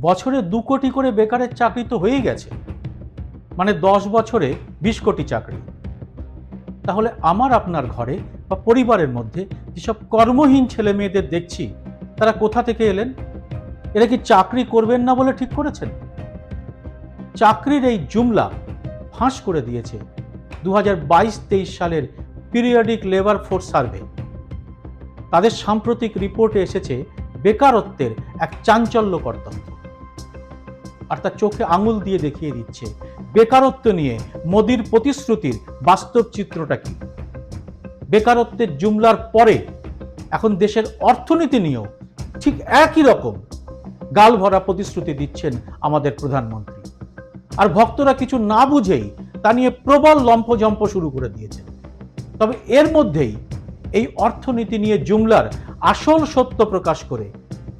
বছরে দু কোটি করে বেকারের চাকরি তো হয়েই গেছে। মানে দশ বছরে বিশ কোটি চাকরি। তাহলে আমার আপনার ঘরে বা পরিবারের মধ্যে যেসব কর্মহীন ছেলে মেয়েদের দেখছি, তারা কোথা থেকে এলেন? এরা কি চাকরি করবেন না বলে ঠিক করেছেন? চাকরির এই জুমলা ফাঁস করে দিয়েছে দু হাজার সালের পিরিয়ডিক লেবার ফোর্স সার্ভে। তাদের সাম্প্রতিক রিপোর্টে এসেছে বেকারত্বের এক চাঞ্চল্যকর তথ্য। আর তার চোখে আঙুল দিয়ে দেখিয়ে দিচ্ছে। বেকারত্ব নিয়ে মোদির প্রতিশ্রুতির বাস্তব চিত্রটা কি? বেকারত্বের জুমলার পরে এখন দেশের অর্থনীতি নিয়েও ঠিক একই রকম গাল ভরা প্রতিশ্রুতি দিচ্ছেন আমাদের প্রধানমন্ত্রী। আর ভক্তরা কিছু না বুঝেই তা নিয়ে প্রবল লম্ফজম্প শুরু করে দিয়েছেন। তবে এর মধ্যেই এই অর্থনীতি নিয়ে জুমলার আসল সত্য প্রকাশ করে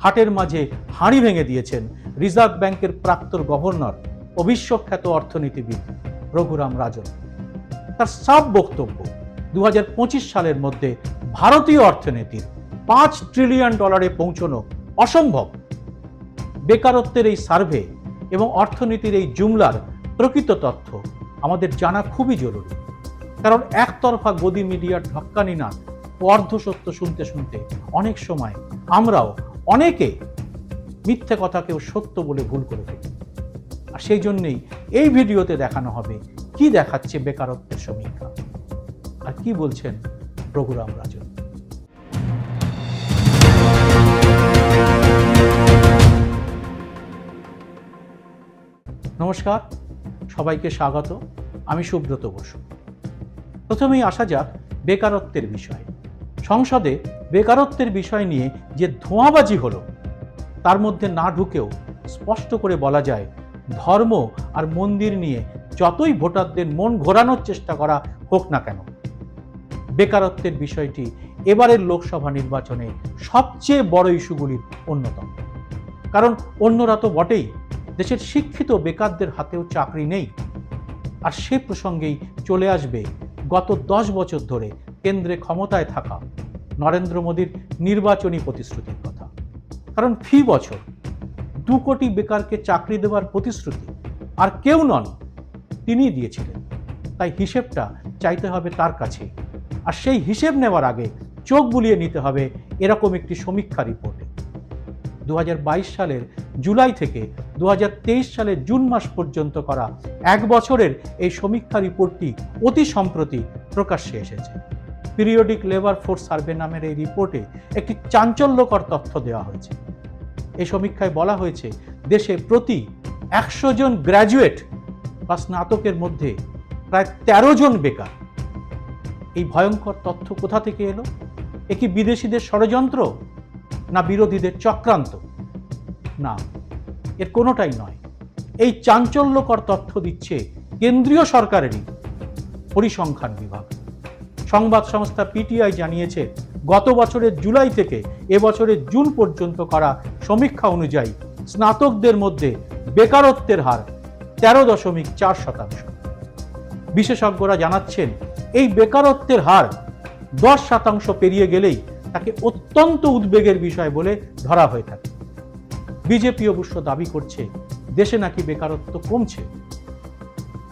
হাটের মাঝে হাঁড়ি ভেঙে দিয়েছেন রিজার্ভ ব্যাংকের প্রাক্তন গভর্নর ও বিশ্বখ্যাত অর্থনীতিবিদ রঘুরাম রাজন। তার সব বক্তব্য দু হাজার পঁচিশ সালের মধ্যে ভারতীয় অর্থনীতির পাঁচ ট্রিলিয়ন ডলারে পৌঁছনো অসম্ভব। বেকারত্বের এই সার্ভে এবং অর্থনীতির এই জুমলার প্রকৃত তথ্য আমাদের জানা খুবই জরুরি। কারণ একতরফা গদি মিডিয়ার ঢক্কানি না অর্ধসত্য শুনতে শুনতে অনেক সময় আমরাও অনেকে মিথ্যে কথাকেও সত্য বলে ভুল করে ফেলি। আর সেই জন্যেই এই ভিডিওতে দেখানো হবে কি দেখাচ্ছে বেকারত্বের সমীক্ষা। আর কি বলছেন রঘুরাম রাজন? নমস্কার, সবাইকে স্বাগত। আমি সুব্রত বসু। প্রথমেই আসা যাক বেকারত্বের বিষয়। সংসদে বেকারত্বের বিষয় নিয়ে যে ধোঁয়াবাজি হলো তার মধ্যে না ঢুকেও স্পষ্ট করে বলা যায়, ধর্ম আর মন্দির নিয়ে যতই ভোটারদের মন ঘোরানোর চেষ্টা করা হোক না কেন, বেকারত্বের বিষয়টি এবারের লোকসভা নির্বাচনে সবচেয়ে বড় ইস্যুগুলির অন্যতম। কারণ অন্যরা তো বটেই, দেশের শিক্ষিত বেকারদের হাতেও চাকরি নেই। আর সে প্রসঙ্গেই চলে আসবে গত দশ বছর ধরে কেন্দ্রে ক্ষমতায় থাকা নরেন্দ্র মোদীর নির্বাচনী প্রতিশ্রুতির কথা কারণ ফি বছর, দু কোটি বেকারকে চাকরি দেওয়ার প্রতিশ্রুতি, আর কেউ নন, তিনিই দিয়েছিলেন। তাই হিসেবটা চাইতে হবে তার কাছে। আর সেই হিসেব নেওয়ার আগে চোখ বুলিয়ে নিতে হবে এরকম একটি সমীক্ষা রিপোর্টে। দু হাজার বাইশ সালের জুলাই থেকে দু হাজার তেইশ সালের জুন মাস পর্যন্ত করা এক বছরের এই সমীক্ষা রিপোর্টটি অতি সম্প্রতি প্রকাশ্যে এসেছে। পিরিয়ডিক লেবার ফোর্স সার্ভে নামের এই রিপোর্টে একটি চাঞ্চল্যকর তথ্য দেওয়া হয়েছে। এই সমীক্ষায় বলা হয়েছে, দেশে প্রতি একশো জন গ্র্যাজুয়েট বা স্নাতকের মধ্যে প্রায় ১৩ জন বেকার। এই ভয়ঙ্কর তথ্য কোথা থেকে এলো? এ কি বিদেশিদের ষড়যন্ত্র? না বিরোধীদের চক্রান্ত? না, এর কোনোটাই নয়। এই চাঞ্চল্যকর তথ্য দিচ্ছে কেন্দ্রীয় সরকারেরই পরিসংখ্যান বিভাগ। সংবাদ সংস্থা পিটিআই জানিয়েছে গত বছরের জুলাই থেকে এবছরের জুন পর্যন্ত করা সমীক্ষা অনুযায়ী স্নাতকদের মধ্যে বেকারত্বের হার তেরো দশমিক চার শতাংশ। বিশেষজ্ঞরা জানাচ্ছেন, এই বেকারত্বের হার দশ শতাংশ পেরিয়ে গেলেই তাকে অত্যন্ত উদ্বেগের বিষয় বলে ধরা হয়ে থাকে। বিজেপি অবশ্য দাবি করছে, দেশে নাকি বেকারত্ব কমছে।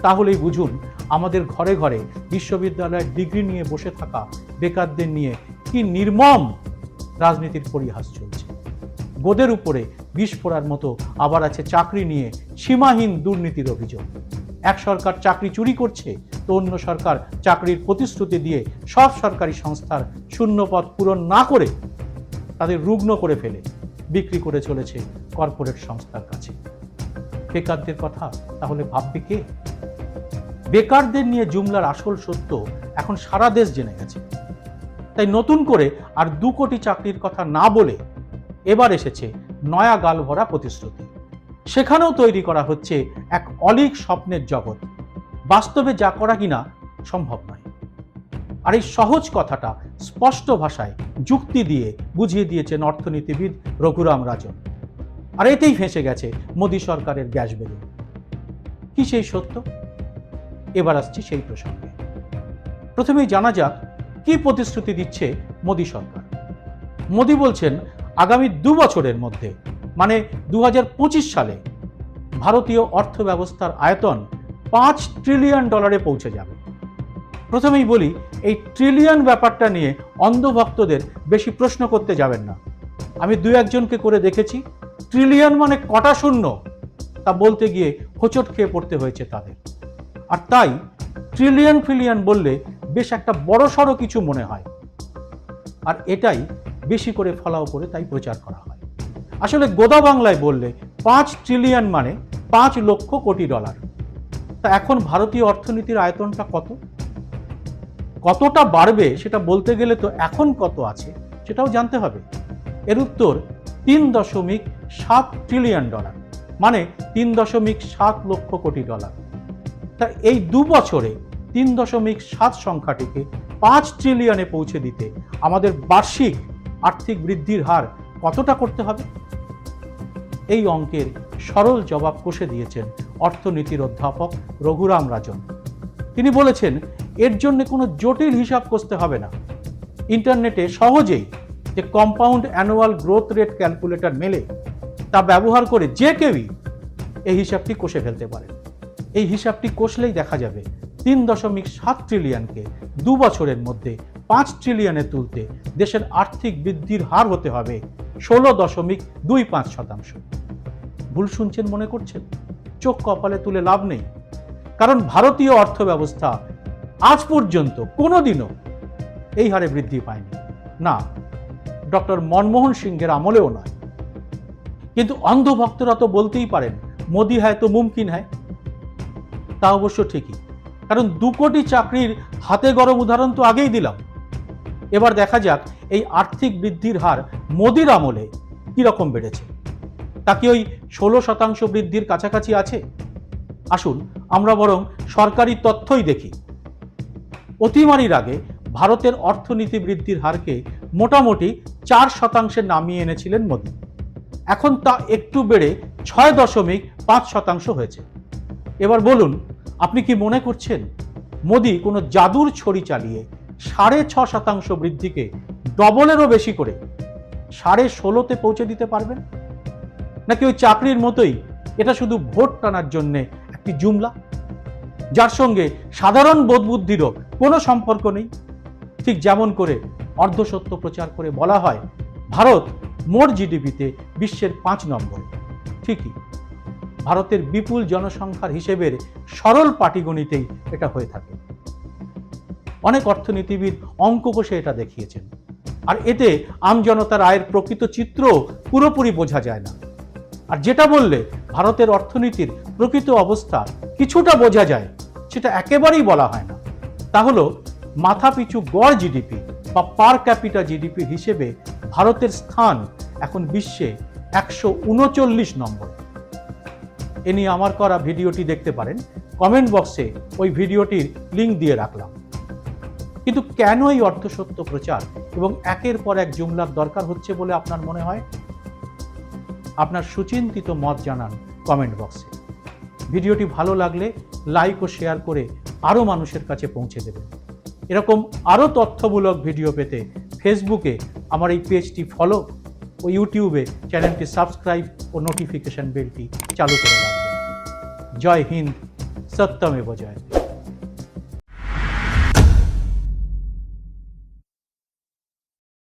তাহলেই বুঝুন, আমাদের ঘরে ঘরে বিশ্ববিদ্যালয়ের ডিগ্রি নিয়ে বসে থাকা বেকারদের নিয়ে কি নির্মম রাজনীতির পরিহাস চলছে। গোদের উপরে বিষ ফোড়ার মতো আবার আছে চাকরি নিয়ে সীমাহীন দুর্নীতির অভিযোগ। এক সরকার চাকরি চুরি করছে তো অন্য সরকার চাকরির প্রতিশ্রুতি দিয়ে সব সরকারি সংস্থার শূন্য পদ পূরণ না করে তাদের রুগ্ন করে ফেলে, বিক্রি করে চলেছে কর্পোরেট সংস্থার কাছে। বেকারদের কথা তাহলে ভাববে কে? বেকারদের নিয়ে জুমলার আসল সত্য এখন সারা দেশ জেনে গেছে। তাই নতুন করে আর দু কোটি চাকরির কথা না বলে এবার এসেছে নয়া গাল ভরা প্রতিশ্রুতি। সেখানেও তৈরি করা হচ্ছে এক অলিক স্বপ্নের জগৎ। বাস্তবে যা করা কিনা সম্ভব নয়। আর এই সহজ কথাটা স্পষ্ট ভাষায় যুক্তি দিয়ে বুঝিয়ে দিয়েছেন অর্থনীতিবিদ রঘুরাম রাজন। আর এতেই ফেঁসে গেছে মোদী সরকারের গ্যাস বেলুন কি সেই সত্য? এবার আসছি সেই প্রসঙ্গে। প্রথমেই জানা যাক কি প্রতিশ্রুতি দিচ্ছে মোদী সরকার? মোদী বলছেন, আগামী দু বছরের মধ্যে মানে দু হাজার পঁচিশ সালে, ভারতীয় অর্থব্যবস্থার আয়তন পাঁচ ট্রিলিয়ন ডলারে পৌঁছে যাবে। প্রথমেই বলি, এই ট্রিলিয়ন ব্যাপারটা নিয়ে অন্ধভক্তদের বেশি প্রশ্ন করতে যাবেন না। আমি দু একজনকে করে দেখেছি, ট্রিলিয়ন মানে কটা শূন্য, তা বলতে গিয়ে হোঁচট খেয়ে পড়তে হয়েছে তাদের। আর তাই, ট্রিলিয়ন ফিলিয়ন বললে বেশ একটা বড় সড়ো কিছু মনে হয়। আর এটাই বেশি করে ফলাও করে তাই প্রচার করা হয়। আসলে গোদা বাংলায় বললে পাঁচ ট্রিলিয়ন মানে পাঁচ লক্ষ কোটি ডলার তা এখন ভারতীয় অর্থনীতির আয়তনটা কত? কতটা বাড়বে সেটা বলতে গেলে তো এখন কত আছে সেটাও জানতে হবে। এর উত্তর তিন দশমিক সাত ট্রিলিয়ন ডলার মানে তিন দশমিক সাত লক্ষ কোটি ডলার তা এই দু বছরে তিন দশমিক সাত সংখ্যাটিকে পাঁচ ট্রিলিয়নে পৌঁছে দিতে আমাদের বার্ষিক আর্থিক বৃদ্ধির হার কতটা করতে হবে? এই অঙ্কের সরল জবাব কষে দিয়েছেন অর্থনীতির অধ্যাপক রঘুরাম রাজন। তিনি বলেছেন, এর জন্য কোনো জটিল হিসাব কষতে হবে না। ইন্টারনেটে সহজেই যে compound annual growth rate calculator মেলে, তা ব্যবহার করে যে কেউই এই হিসাবটি কষে ফেলতে পারে। এই হিসাবটি কষলেই দেখা যাবে তিন দশমিক সাত ট্রিলিয়নকে দু বছরের মধ্যে পাঁচ ট্রিলিয়নে তুলতে দেশের আর্থিক বৃদ্ধির হার হতে হবে ষোলো দশমিক দুই পাঁচ শতাংশ। ভুল শুনছেন মনে করছেন? চোখ কপালে তুলে লাভ নেই। কারণ ভারতীয় অর্থব্যবস্থা আজ পর্যন্ত কোনোদিনও এই হারে বৃদ্ধি পায়নি। না, ডক্টর মনমোহন সিংহের আমলেও নয়। কিন্তু অন্ধভক্তরা তো বলতেই পারেন, মোদি হ্যায় তো মুমকিন হ্যায়। তা অবশ্য ঠিকই। কারণ দু কোটি চাকরির হাতে গরম উদাহরণ তো আগেই দিলাম। এবার দেখা যাক এই আর্থিক বৃদ্ধির হার মোদির আমলে কীরকম বেড়েছে। তা কি ওই ষোলো শতাংশ বৃদ্ধির কাছাকাছি আছে? আসুন আমরা বরং সরকারি তথ্যই দেখি। অতিমারির আগে ভারতের অর্থনীতি বৃদ্ধির হারকে মোটামুটি চার শতাংশে নামিয়ে এনেছিলেন মোদী। এখন তা একটু বেড়ে ছয় দশমিক পাঁচ শতাংশ হয়েছে। এবার বলুন আপনি কি মনে করছেন? মোদী কোনো জাদুর ছড়ি চালিয়ে সাড়ে ছ শতাংশ বৃদ্ধিকে ডবলেরও বেশি করে সাড়ে ষোলোতে পৌঁছে দিতে পারবেন? নাকি ওই চাকরির মতোই এটা শুধু ভোট টানার জন্যে একটি জুমলা? যার সঙ্গে সাধারণ বোধবুদ্ধিরও কোনো সম্পর্ক নেই। ঠিক যেমন করে অর্ধসত্য প্রচার করে বলা হয়, ভারত মোট জিডিপিতে বিশ্বের পাঁচ নম্বর। ঠিকই। ভারতের বিপুল জনসংখ্যার হিসেবের সরল পাটিগণিতেই এটা হয়ে থাকে। অনেক অর্থনীতিবিদ অঙ্ক কষে এটা দেখিয়েছেন। আর এতে আমজনতার আয়ের প্রকৃত চিত্র পুরোপুরি বোঝা যায় না। আর যেটা বললে, ভারতের অর্থনীতির প্রকৃত অবস্থা কিছুটা বোঝা যায়, সেটা একেবারেই বলা হয় না। তা হলো, মাথাপিছু গড় জিডিপি বা পার ক্যাপিটা জিডিপি হিসেবে ভারতের স্থান এখন বিশ্বে একশো উনচল্লিশ নম্বর। এ নিয়ে আমার করা ভিডিওটি দেখতে পারেন। কমেন্ট বক্সে ওই ভিডিওটির লিঙ্ক দিয়ে রাখলাম। কিন্তু কেন এই অর্ধসত্য প্রচার এবং একের পর এক জুমলার দরকার হচ্ছে বলে আপনার মনে হয়? আপনার সুচিন্তিত মত জানান কমেন্ট বক্সে। ভিডিওটি ভালো লাগলে লাইক ও শেয়ার করে আরও মানুষের কাছে পৌঁছে দেবেন। এরকম আরও তথ্যমূলক ভিডিও পেতে ফেসবুকে আমার এই পেজটি ফলো ও ইউটিউবে চ্যানেলটি সাবস্ক্রাইব ও নোটিফিকেশন বেলটি চালু করে রাখবেন जय हिंद सत्यमेव जयते